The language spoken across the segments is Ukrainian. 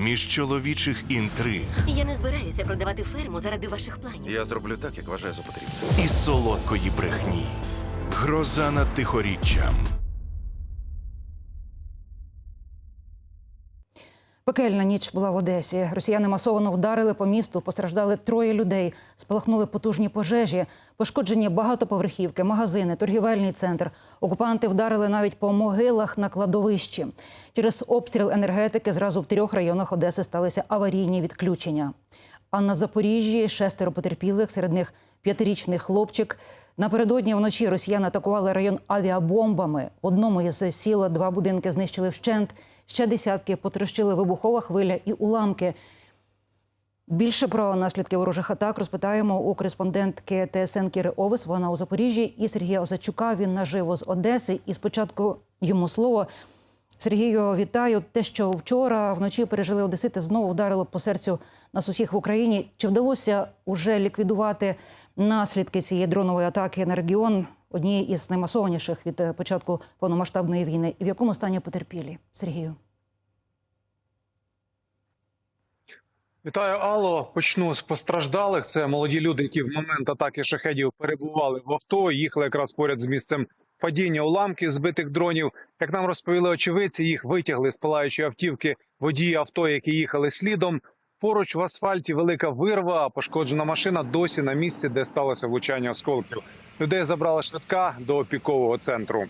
між чоловічих інтриг Я не збираюся продавати ферму заради ваших планів. Я зроблю так, як вважаю за потрібне. і солодкої брехні. Гроза над тихоріччям. Пекельна ніч була в Одесі. Росіяни масово вдарили по місту, постраждали троє людей, спалахнули потужні пожежі, пошкоджені багатоповерхівки, магазини, торгівельний центр. Окупанти вдарили навіть по могилах на кладовищі. Через обстріл енергетики зразу в трьох районах Одеси сталися аварійні відключення. А на Запоріжжі шестеро потерпілих, серед них п'ятирічний хлопчик. Напередодні вночі росіяни атакували район авіабомбами. В одному із сіл два будинки знищили вщент, ще десятки потрощили вибухова хвиля і уламки. Більше про наслідки ворожих атак розпитаємо у кореспондентки ТСН Кіри Овес. Вона у Запоріжжі і Сергія Осадчука. Він наживо з Одеси. І спочатку йому слово. Сергію, вітаю. Те, що вчора вночі пережили Одесити, знову вдарило по серцю нас усіх в Україні. Чи вдалося уже ліквідувати наслідки цієї дронової атаки на регіон, однієї із наймасованіших від е, початку повномасштабної війни? І в якому стані потерпілі? Сергію? Вітаю, Алло. Почну з постраждалих. Це молоді люди, які в момент атаки шахедів перебували в авто. Їхали якраз поряд з місцем падіння уламків збитих дронів. Як нам розповіли очевидці, їх витягли з палаючої автівки водії авто, які їхали слідом. Поруч в асфальті велика вирва, а пошкоджена машина досі на місці, де сталося влучання осколків. Людей забрала швидка до опікового центру.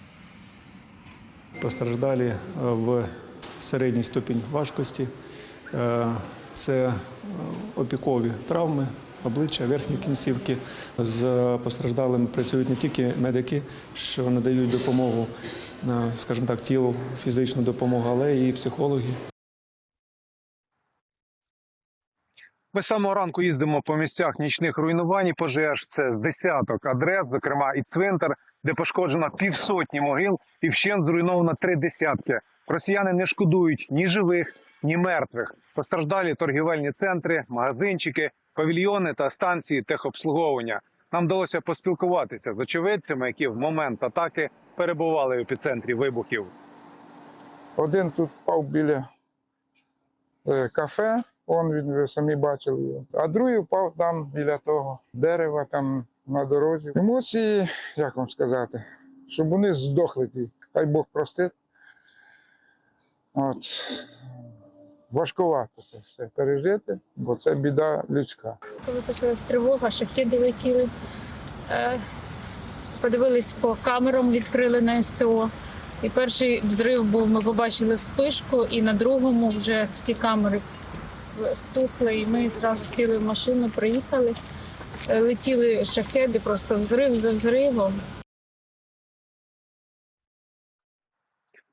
Постраждалі е, в середній ступінь важкості. Е, Це е, опікові травми, обличчя, верхні кінцівки. З постраждалими працюють не тільки медики, що надають допомогу, е, скажімо так, тілу, фізичну допомогу, але і психологи. Ми самого ранку їздимо по місцях нічних руйнувань і пожеж. Це з десяток адрес, зокрема і цвинтар, де пошкоджено півсотні могил і вщент зруйновано три десятки. Росіяни не шкодують ні живих, ні мертвих. Постраждалі торгівельні центри, магазинчики, павільйони та станції техобслуговування. Нам вдалося поспілкуватися з очевидцями, які в момент атаки перебували в епіцентрі вибухів. Один тут впав біля е, кафе, он він самі бачили його. А другий впав там біля того дерева, там на дорозі. Емоції, як вам сказати, щоб вони здохли ті. Хай Бог простить. От. Важкувато це все пережити, бо це біда людська. Коли почалась тривога, шахіди летіли. Е, Подивились по камерам, відкрили на СТО. І перший взрив був, ми побачили вспишку, і на другому вже всі камери стукли, і ми одразу сіли в машину, приїхали. Е, Летіли шахеди, просто взрив за взривом.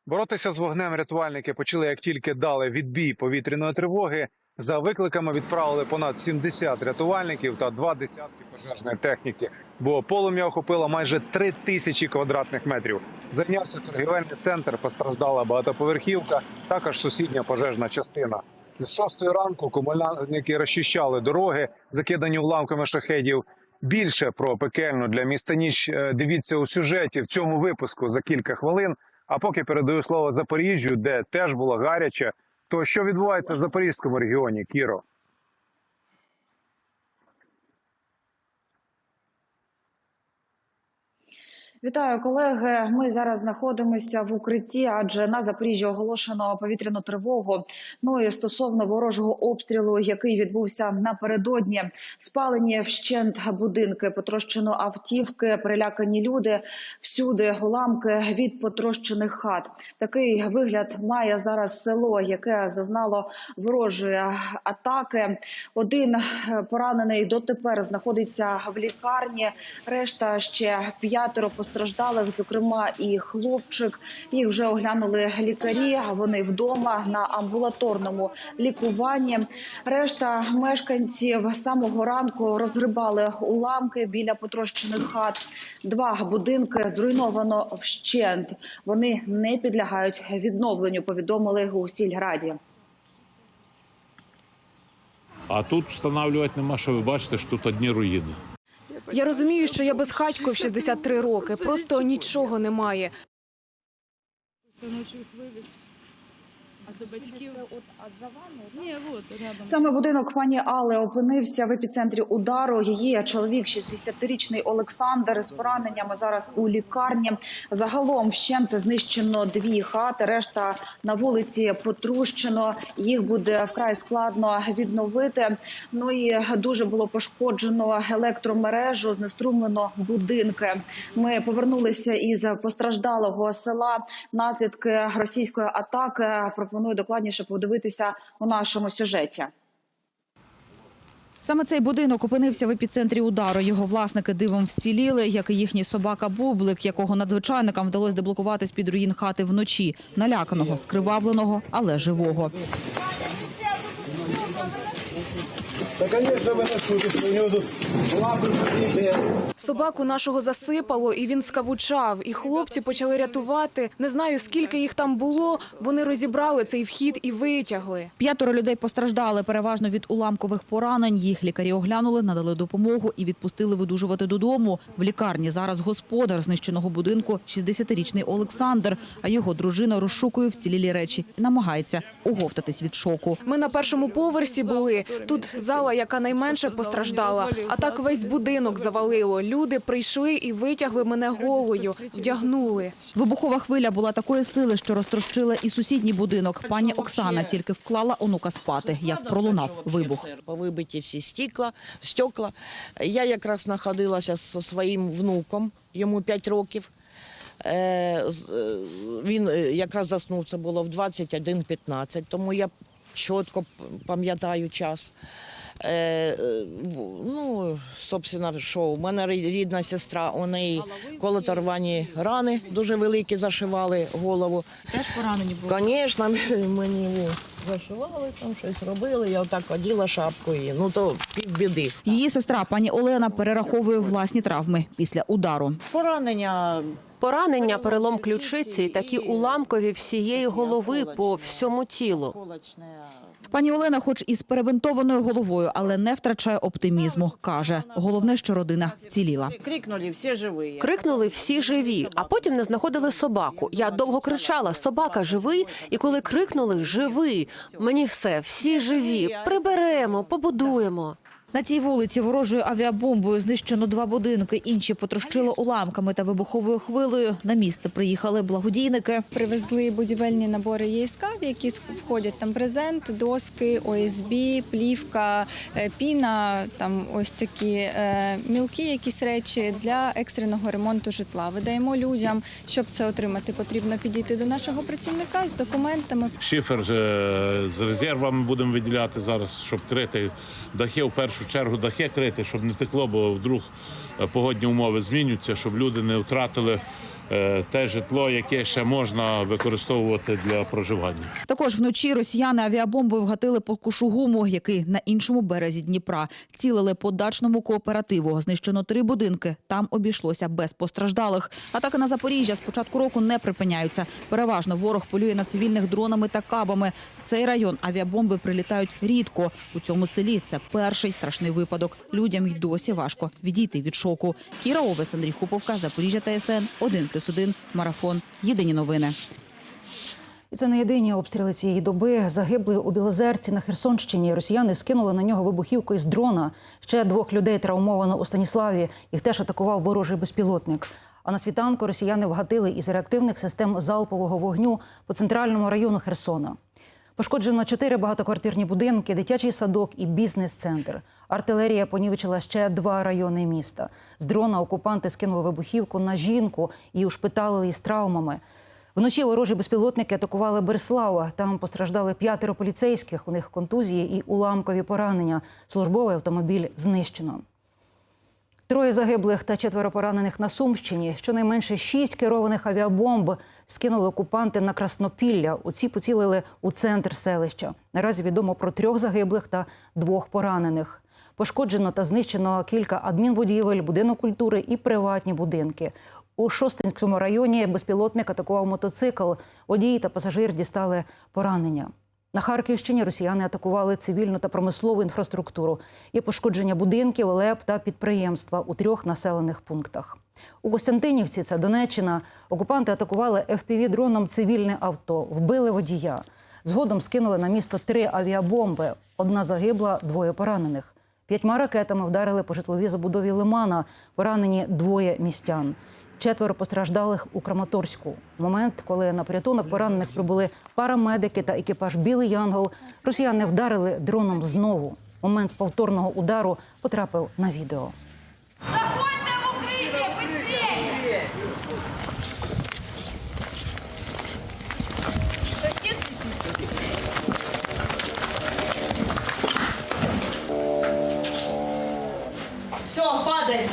Боротися з вогнем рятувальники почали, як тільки дали відбій повітряної тривоги. За викликами відправили понад 70 рятувальників та два десятки пожежної техніки. Бо полум'я охопило майже три тисячі квадратних метрів. Зайнявся торгівельний центр, постраждала багатоповерхівка, також сусідня пожежна частина. З шостої ранку комунальники розчищали дороги, закидані уламками шахедів. Більше про пекельну для міста ніч е, дивіться у сюжеті в цьому випуску за кілька хвилин. А поки передаю слово Запоріжжю, де теж було гаряче. То що відбувається в Запорізькому регіоні, Кіро? Вітаю, колеги. Ми зараз знаходимося в укритті, адже на Запоріжжі оголошено повітряну тривогу. Ну і стосовно ворожого обстрілу, який відбувся напередодні, спалені вщент будинки, потрощено автівки, перелякані люди. Всюди уламки від потрощених хат. Такий вигляд має зараз село, яке зазнало ворожої атаки. Один е, поранений дотепер знаходиться в лікарні. Решта ще п'ятеро постраждалих, зокрема і хлопчик. Їх вже оглянули лікарі. Вони вдома на амбулаторному лікуванні. Решта мешканців самого ранку розгрибали уламки біля потрощених хат. Два будинки зруйновано вщент. Вони не підлягають відновленню. Повідомили у сільграді. А тут встановлювати нема, що ви бачите, що тут одні руїни. Я розумію, що я безхатько в 63 роки. Просто нічого немає. Синочок вивіз Саме будинок пані Алли опинився в епіцентрі удару. Її чоловік, 60-річний Олександр, з пораненнями зараз у лікарні. Загалом вщент знищено дві хати. Решта на вулиці потрущено. Їх буде вкрай складно відновити. Ну і дуже було пошкоджено електромережу, знеструмлено будинки. Ми повернулися із постраждалого села. Наслідки російської атаки пропоную докладніше подивитися у нашому сюжеті. Саме цей будинок опинився в епіцентрі удару. Його власники дивом вціліли, як і їхній собака Бублик, якого надзвичайникам вдалося деблокувати з під руїн хати вночі. Наляканого, скривавленого, але живого. Собаку нашого засипало, і він скавучав. І хлопці почали рятувати. Не знаю, скільки їх там було. Вони розібрали цей вхід і витягли. П'ятеро людей постраждали переважно від уламкових поранень. Їх лікарі оглянули, надали допомогу і відпустили видужувати додому. В лікарні зараз господар знищеного будинку, 60-річний Олександр, а його дружина розшукує вцілілі речі і намагається оговтатись від шоку. Ми на першому поверсі були. Тут зала, яка найменше постраждала. А так весь будинок завалило. Люди прийшли і витягли мене голою, вдягнули. Вибухова хвиля була такої сили, що розтрощила і сусідній будинок. Пані Оксана тільки вклала онука спати, як пролунав вибух. Повибиті всі стекла, стекла. Я якраз знаходилася зі своїм внуком, йому 5 років. Е, е, Він е, якраз заснув, це було в 21.15, тому я чітко пам'ятаю час. Е, е, Ну, собственно, що у мене рі- рідна сестра, у неї колоторвані рани дуже великі, зашивали голову. Теж поранені були. Звісно, мені о, зашивали, там щось робили, я отак оділа шапку і ну то півбіди. Її сестра пані Олена перераховує власні травми після удару. Поранення Поранення, перелом ключиці, такі уламкові всієї голови по всьому тілу. Пані Олена, хоч із перебинтованою головою, але не втрачає оптимізму. каже, головне, що родина вціліла. Крикнули, всі живі. Крикнули всі живі, а потім не знаходили собаку. Я довго кричала: собака живий. І коли крикнули живий, мені все, всі живі. Приберемо, побудуємо. На цій вулиці ворожою авіабомбою знищено два будинки. Інші потрощило уламками та вибуховою хвилею. На місце приїхали благодійники. Привезли будівельні набори ЄСК, в які входять там брезент, доски, ОСБ, плівка, е, піна, там ось такі е, мілкі якісь речі для екстреного ремонту житла. Видаємо людям, щоб це отримати, потрібно підійти до нашого працівника з документами. Шифер е, з резервами будемо виділяти зараз, щоб крити дахи. В першу чергу дахи крити, щоб не текло, бо вдруг е, погодні умови змінюються, щоб люди не втратили те житло, яке ще можна використовувати для проживання. Також вночі росіяни авіабомбою вгатили по Кушугуму, який на іншому березі Дніпра. Цілили по дачному кооперативу. Знищено три будинки. Там обійшлося без постраждалих. Атаки на Запоріжжя з початку року не припиняються. Переважно ворог полює на цивільних дронами та кабами. В цей район авіабомби прилітають рідко. У цьому селі це перший страшний випадок. Людям й досі важко відійти від шоку. Кіра Овес, Андрій Хуповка, Запоріжжя ТСН, 1+,1, Марафон. Єдині новини. І це не єдині обстріли цієї доби. Загиблий у Білозерці на Херсонщині. Росіяни скинули на нього вибухівку із дрона. Ще двох людей травмовано у Станіславі. Їх теж атакував ворожий безпілотник. А на світанку росіяни вгатили із реактивних систем залпового вогню по центральному району Херсона. Пошкоджено чотири багатоквартирні будинки, дитячий садок і бізнес-центр. Артилерія понівечила ще два райони міста. З дрона окупанти скинули вибухівку на жінку і ушпиталили із травмами. Вночі ворожі безпілотники атакували Берслава. Там постраждали п'ятеро поліцейських. У них контузії і уламкові поранення. Службовий автомобіль знищено. Троє загиблих та четверо поранених на Сумщині. Щонайменше шість керованих авіабомб скинули окупанти на Краснопілля. У ці поцілили у центр селища. Наразі відомо про трьох загиблих та двох поранених. Пошкоджено та знищено кілька адмінбудівель, будинок культури і приватні будинки. У Шостинському районі безпілотник атакував мотоцикл. Водій та пасажир дістали поранення. На Харківщині росіяни атакували цивільну та промислову інфраструктуру. Є пошкодження будинків, ЛЕП та підприємства у трьох населених пунктах. У Костянтинівці, це Донеччина, окупанти атакували FPV-дроном цивільне авто, вбили водія. Згодом скинули на місто три авіабомби. Одна загибла, двоє поранених. П'ятьма ракетами вдарили по житловій забудові Лимана. Поранені двоє містян четверо постраждалих у Краматорську. Момент, коли на порятунок поранених прибули парамедики та екіпаж Білий Янгол, росіяни вдарили дроном знову. Момент повторного удару потрапив на відео. Все, падай.